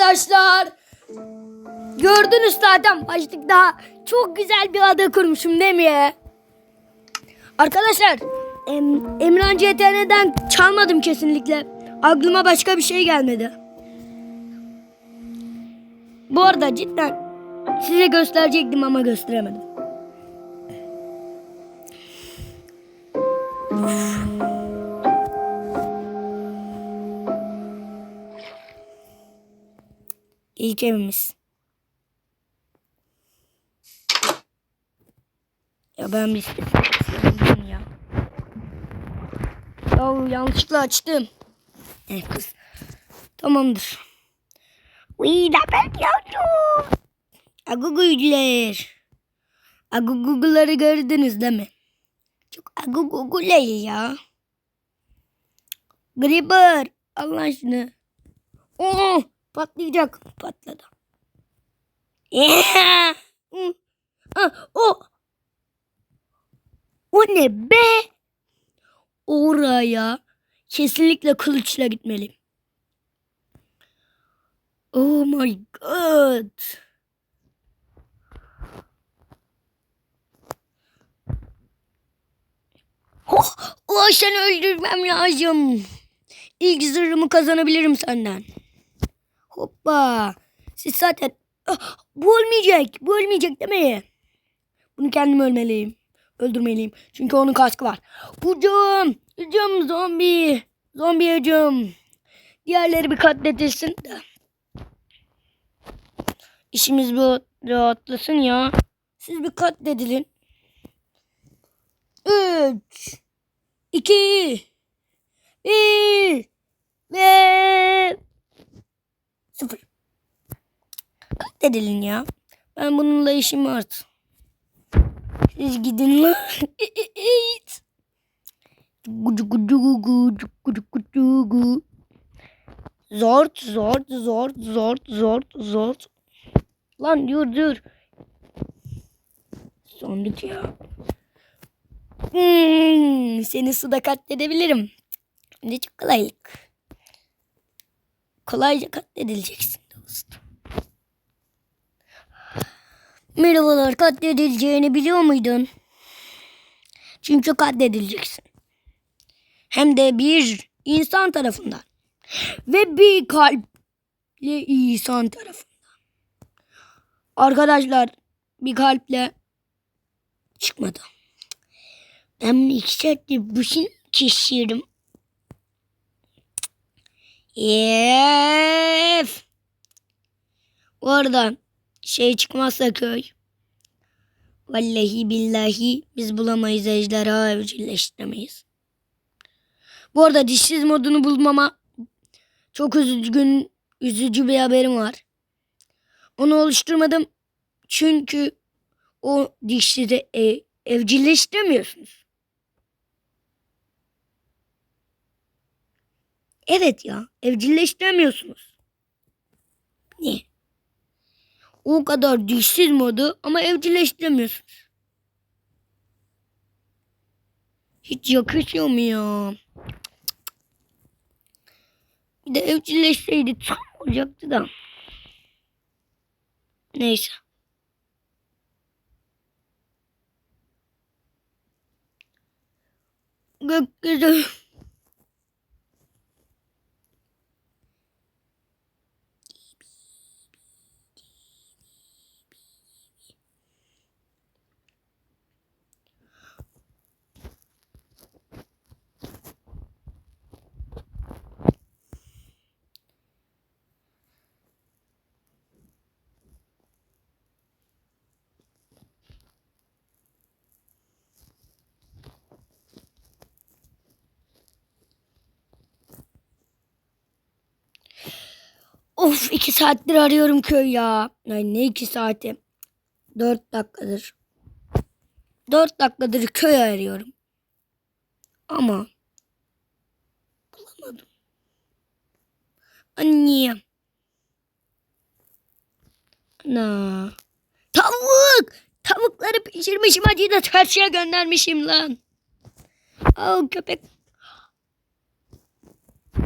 arkadaşlar. Gördünüz zaten başlıkta çok güzel bir ada kurmuşum değil mi? Arkadaşlar em, Emran CTR'den çalmadım kesinlikle. Aklıma başka bir şey gelmedi. Bu arada cidden size gösterecektim ama gösteremedim. İlk evimiz. Ya ben bir sildim ya. Ya yanlışlıkla açtım. Evet kız. Tamamdır. Uy da ben yavrum. Aguguylar. Aguguguları gördünüz değil mi? Çok agugugular ya. Gripper. Allah aşkına. Oo, patlayacak. Patladı. Ah, o. O ne be? Oraya kesinlikle kılıçla gitmeliyim. Oh my god. Oh, oh öldürmem lazım. İlk zırhımı kazanabilirim senden. Hoppa. Siz zaten... Ah, bu ölmeyecek. Bu ölmeyecek değil mi? Bunu kendim ölmeliyim. Öldürmeliyim. Çünkü onun kaskı var. Hücum. Hücum zombi. Zombi hücum. Diğerleri bir katletilsin de. İşimiz bu rahatlasın ya. Siz bir katledilin. Üç. iki, Bir. Ve. Sıfır. Katledilin ya. Ben bununla işim var. Siz gidin lan. Gucu gucu gucu gucu gucu gu. Zort zort zort zort zort zort. Lan dur dur. Sonduk ya. Hmm, seni suda katledebilirim. De çok kolaylık. Kolayca katledileceksin dostum. Merhabalar katledileceğini biliyor muydun? Çünkü katledileceksin. Hem de bir insan tarafından. Ve bir kalpli insan tarafından. Arkadaşlar bir kalple çıkmadı. Ben bunu iki saatte başını kesiyorum. Yef. Oradan şey çıkmazsa köy. Vallahi billahi biz bulamayız ejderha evcilleştiremeyiz. Bu arada dişsiz modunu bulmama çok üzgün, üzücü bir haberim var. Onu oluşturmadım çünkü o dişsizi e, evcilleştiremiyorsunuz. Evet ya evcilleştiremiyorsunuz. Niye? O kadar dişsiz modu ama evcilleştiremiyorsunuz. Hiç yakışıyor mu ya? Bir de evcilleşseydi tam olacaktı da. Neyse. Gökyüzü. Of iki saattir arıyorum köy ya. Ay ne iki saati? Dört dakikadır. Dört dakikadır köy arıyorum. Ama bulamadım. Anne. Ana. Tavuk. Tavukları pişirmişim acıyı da çarşıya göndermişim lan. Al köpek.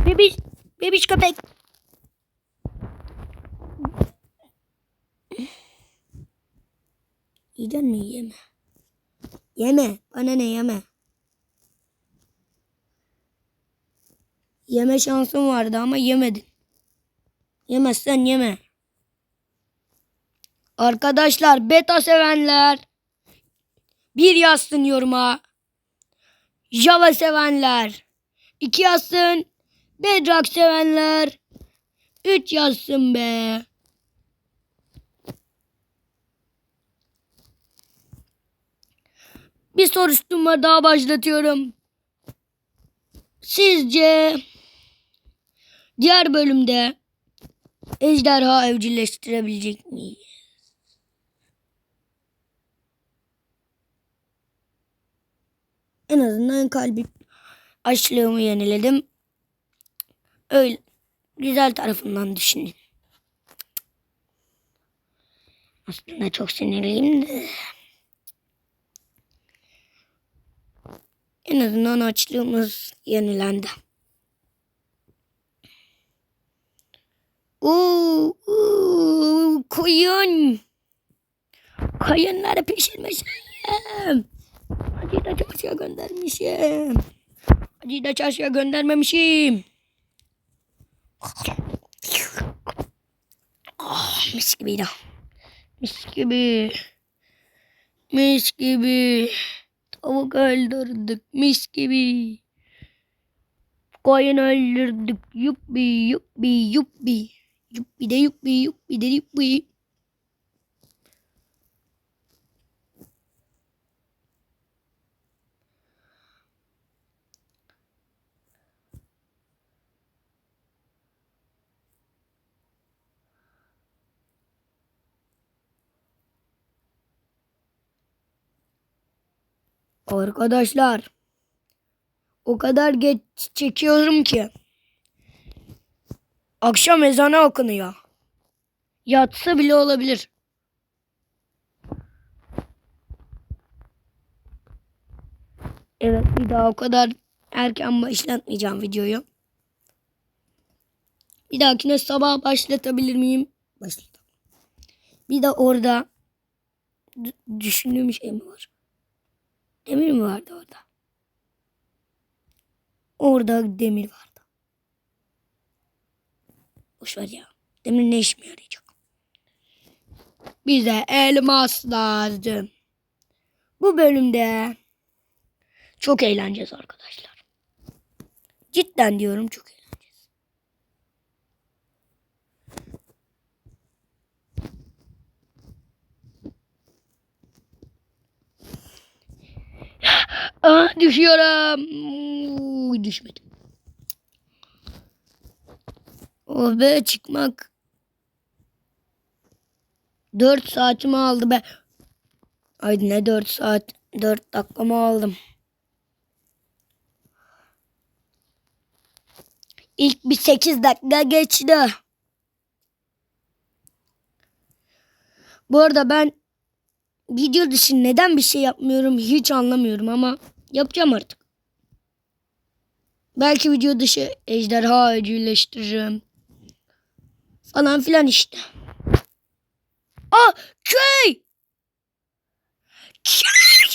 Bebiş, bebiş köpek. Yiyecek mi? Yeme. Yeme. Bana ne yeme. Yeme şansın vardı ama yemedin. Yemezsen yeme. Arkadaşlar beta sevenler bir yazsın yoruma. Java sevenler iki yazsın. Bedrock sevenler üç yazsın be. Bir soruşturma daha başlatıyorum. Sizce diğer bölümde ejderha evcilleştirebilecek miyiz? En azından kalbi açlığımı yeniledim. Öyle güzel tarafından düşünün. Aslında çok sinirliyim de. En azından açlığımız yenilendi. Oo, oo, koyun. Koyunları pişirmişim. Hacı da çarşıya göndermişim. Hacı da çarşıya göndermemişim. Ah, mis gibiydi. Mis gibi. Mis gibi. Tavuk öldürdük mis gibi. Koyun öldürdük yuppi yuppi yuppi. Yuppi de yuppi yuppi de yuppi. Arkadaşlar o kadar geç çekiyorum ki akşam ezanı okunuyor. Yatsı bile olabilir. Evet bir daha o kadar erken başlatmayacağım videoyu. Bir dahakine sabah başlatabilir miyim? Başlat. Bir de orada düşündüğüm şey mi var? Demir mi vardı orada? Orada demir vardı. Boş ver ya. Demir ne işime yarayacak? Bize elmas lazım. Bu bölümde çok eğleneceğiz arkadaşlar. Cidden diyorum çok eğleneceğiz. Aa, düşüyorum. Uy, düşmedim. Oh be çıkmak. 4 saatimi aldı be. Ay ne 4 saat? 4 dakikamı aldım. İlk bir 8 dakika geçti. Bu arada ben video dışı neden bir şey yapmıyorum hiç anlamıyorum ama yapacağım artık. Belki video dışı ejderha evcilleştiririm. Falan filan işte. Aa köy! Köy!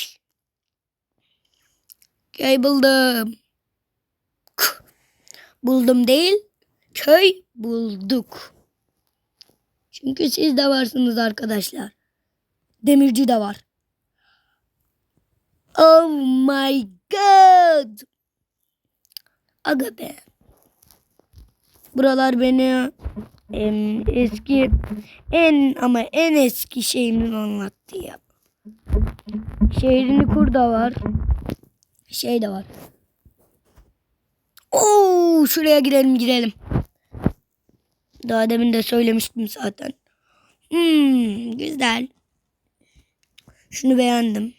Köy buldum. Buldum değil, köy bulduk. Çünkü siz de varsınız arkadaşlar. Demirci de var. Oh my god. Aga be. Buralar beni em, eski en ama en eski şeyimin anlattı ya. Şehrini kur da var. Şey de var. Oo, şuraya girelim girelim. Daha demin de söylemiştim zaten. Hmm, güzel. Şunu beğendim.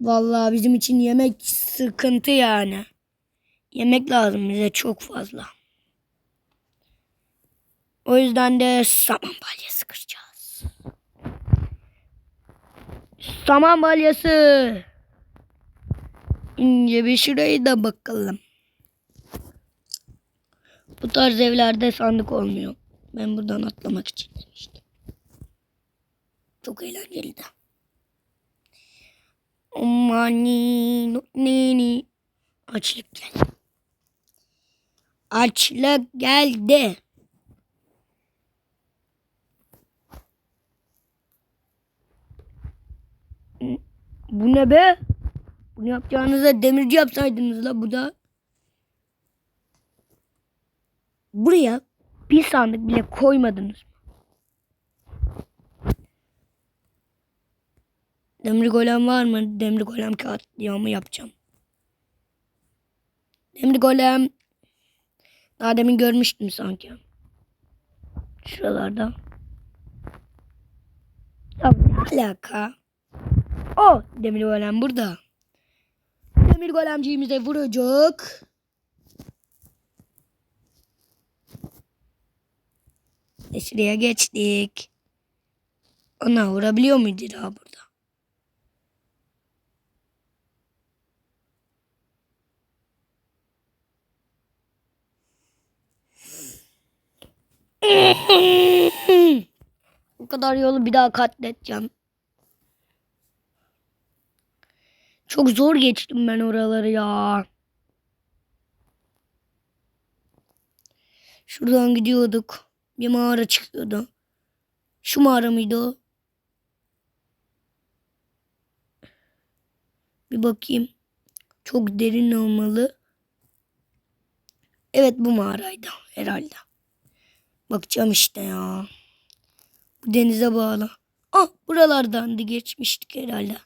Vallahi bizim için yemek sıkıntı yani. Yemek lazım bize çok fazla. O yüzden de saman balyası kıracağız. Saman balyası. İnce bir şurayı da bakalım. Bu tarz evlerde sandık olmuyor. Ben buradan atlamak için demiştim. Çok eğlenceliydi. Mani nini açlık geldi. Açlık geldi. Bu ne be? Bunu yapacağınıza demirci yapsaydınız la bu da. Buraya bir sandık bile koymadınız. Demir golem var mı? Demir golem katliamı yapacağım. Demir golem. Daha demin görmüştüm sanki. Şuralarda. Ya ne alaka? O demir golem burada. Demir golemciğimize vuracak. Ve şuraya geçtik. Ona vurabiliyor muydu daha burada? Bu kadar yolu bir daha katledeceğim. Çok zor geçtim ben oraları ya. Şuradan gidiyorduk. Bir mağara çıkıyordu. Şu mağara mıydı o? Bir bakayım. Çok derin olmalı. Evet bu mağaraydı herhalde. Bakacağım işte ya. Bu denize bağlı. Ah buralardan da geçmiştik herhalde.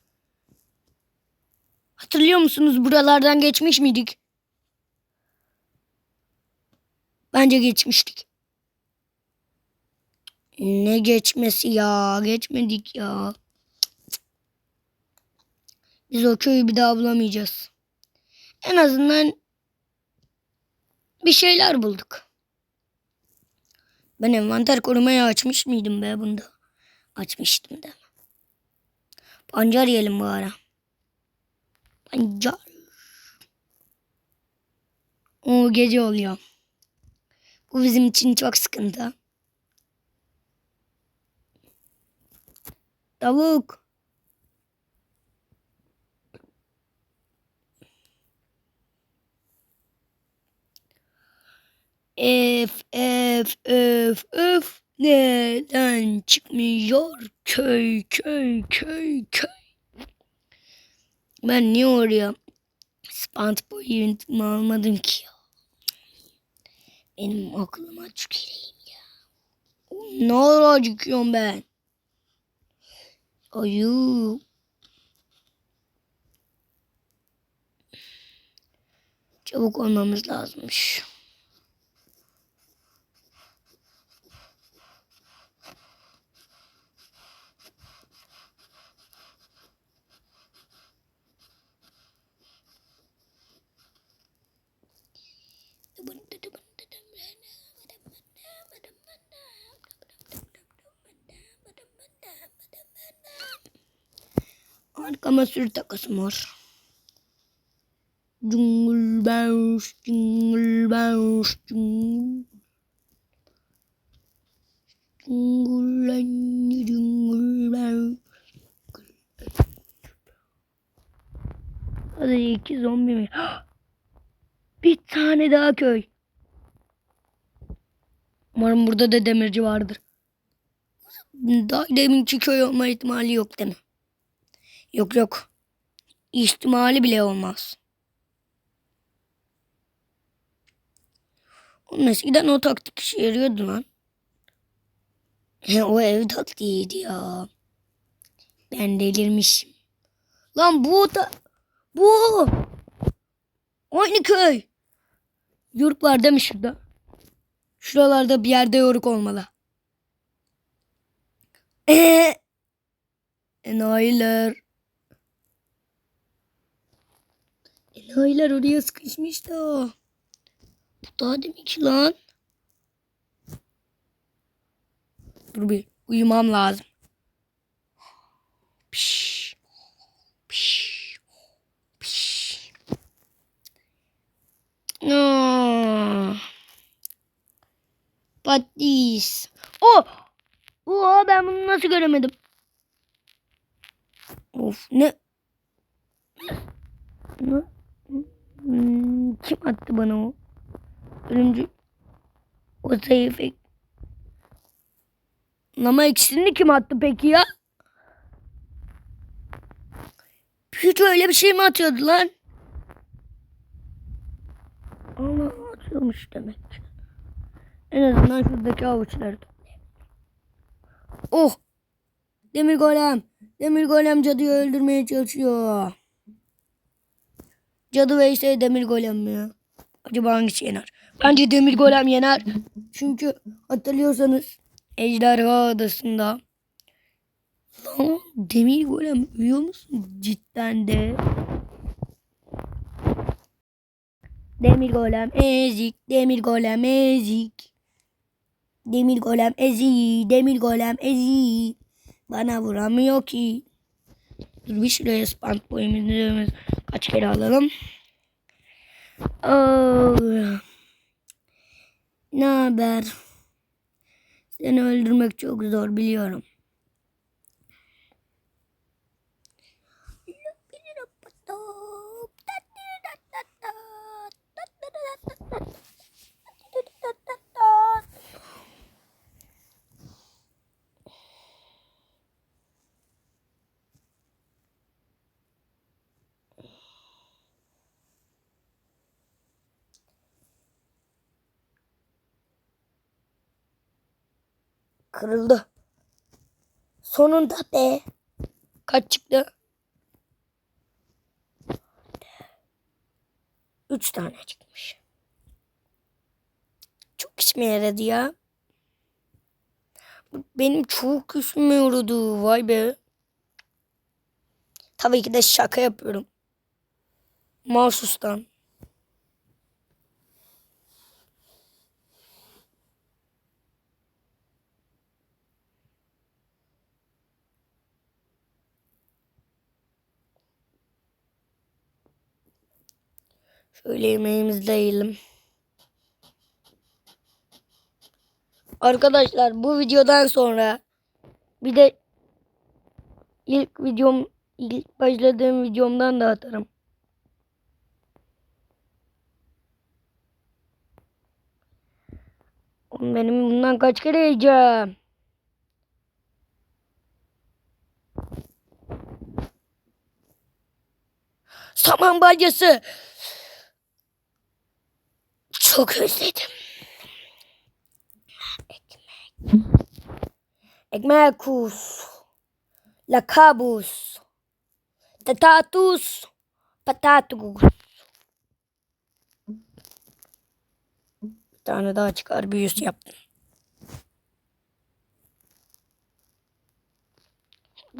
Hatırlıyor musunuz buralardan geçmiş miydik? Bence geçmiştik. Ne geçmesi ya? Geçmedik ya. Biz o köyü bir daha bulamayacağız. En azından bir şeyler bulduk. Ben envanter korumayı açmış mıydım be bunda? Açmıştım da. Pancar yiyelim bu ara. Pancar. O gece oluyor. Bu bizim için çok sıkıntı. Tavuk. Ef ef ef ef neden çıkmıyor köy köy köy köy. Ben niye oraya spant boyutumu almadım ki ya. Benim aklıma tüküreyim ya. Ne olur acıkıyorum ben. Ayı. Çabuk olmamız lazımmış. Arkama sürü takasım var. Jungle bounce, jungle bounce, jungle. Jungle and jungle bounce. Hadi iki zombi mi? Bir tane daha köy. Umarım burada da demirci vardır. Daha deminki köy olma ihtimali yok değil mi? Yok yok. İhtimali bile olmaz. Oğlum eskiden o taktik işe yarıyordu lan. He, o ev taktiğiydi ya. Ben delirmişim. Lan bu da... Bu! Aynı köy. Yuruk var değil mi şurada? Şuralarda bir yerde yoruk olmalı. Eee! Enayiler. Enayiler oraya sıkışmış da. Bu daha demek ki lan. Dur bir uyumam lazım. Piş. Piş. Piş. Aa. Patis. Oh! Oha ben bunu nasıl göremedim? Of ne? Ne? Kim attı bana o? Ölümcül. O ek- Ama ikisini kim attı peki ya? Hiç öyle bir şey mi atıyordu lan? Ama atıyormuş demek. En azından şuradaki avuçları. Oh! Demir golem. Demir golem cadıyı öldürmeye çalışıyor. Cadı ve ise demir golem mi? Acaba hangisi yener? Bence demir golem yener. Çünkü hatırlıyorsanız Ejderha Adası'nda Lan demir golem uyuyor musun cidden de? Demir golem ezik, demir golem ezik. Demir golem ezik, demir golem ezik. Bana vuramıyor ki. Dur bir şuraya spant boyumuzu kaç kere alalım. Oh. Ne haber? Seni öldürmek çok zor biliyorum. Kırıldı. Sonunda be. Kaç çıktı? Üç tane çıkmış. Çok işime yaradı ya. Benim çok işime yaradı. Vay be. Tabii ki de şaka yapıyorum. Mahsustan. Şöyle yemeğimizi de. Arkadaşlar bu videodan sonra bir de ilk videom ilk başladığım videomdan da atarım. Benim bundan kaç kere yiyeceğim? Saman balyası. Çok özledim. Ekmek. Ekmek kus. Lakabus. Tatatus. Patatus. Bir tane daha çıkar büyüsü yaptım.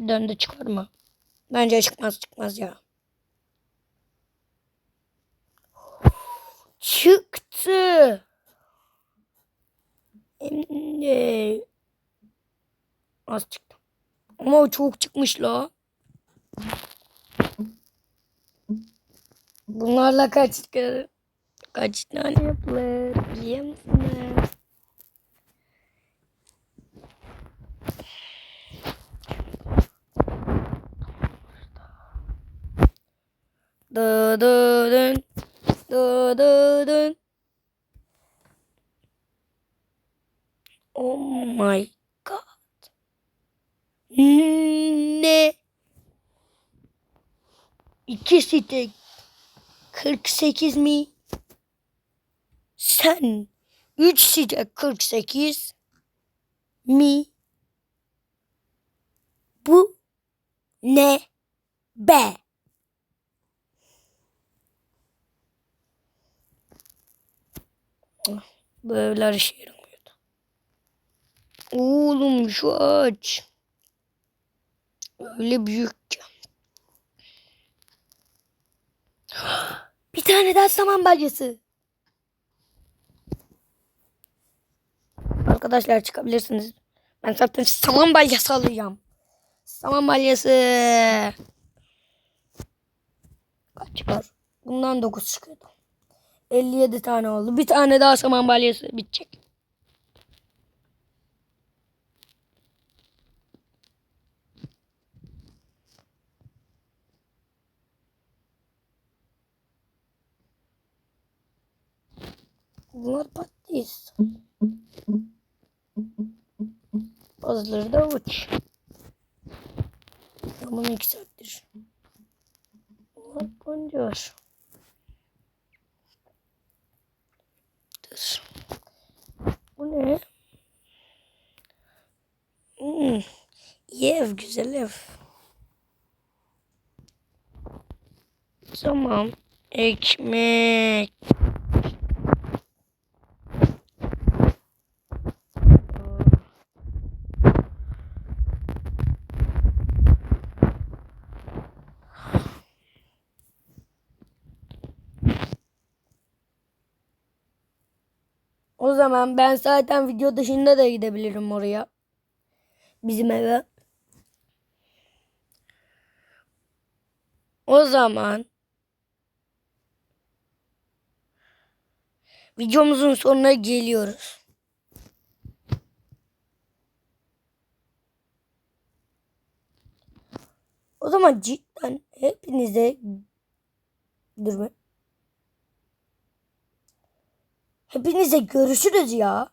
Döndü çıkar mı? Bence çıkmaz çıkmaz ya. Çıktı. De az çıktı. Ama çok çıkmış la. Bunlarla kaç kaç tane yapılır biliyor musunuz? Dı dı dın. Dı dı dın. Oh my god. Ne? İkisi de 48 mi? Sen üçü de 48 mi? Bu ne be? Böyle işe yaramıyordu. Oğlum şu ağaç. Öyle büyük ki. Bir tane daha saman balyası. Arkadaşlar çıkabilirsiniz. Ben zaten saman balyası alacağım. Saman balyası. Kaç çıkar? Bundan 9 çıkıyordu. 57 tane oldu. Bir tane daha saman balyası bitecek. Bunlar patates. Bazıları da avuç. Bunun iki saattir. Bunlar boncuğu var. Dur. Bu ne? Hmm. İyi ev, güzel ev. Tamam. Ekmek. O zaman ben zaten video dışında da gidebilirim oraya. Bizim eve. O zaman videomuzun sonuna geliyoruz. O zaman cidden hepinize dur be. Hepinize görüşürüz ya.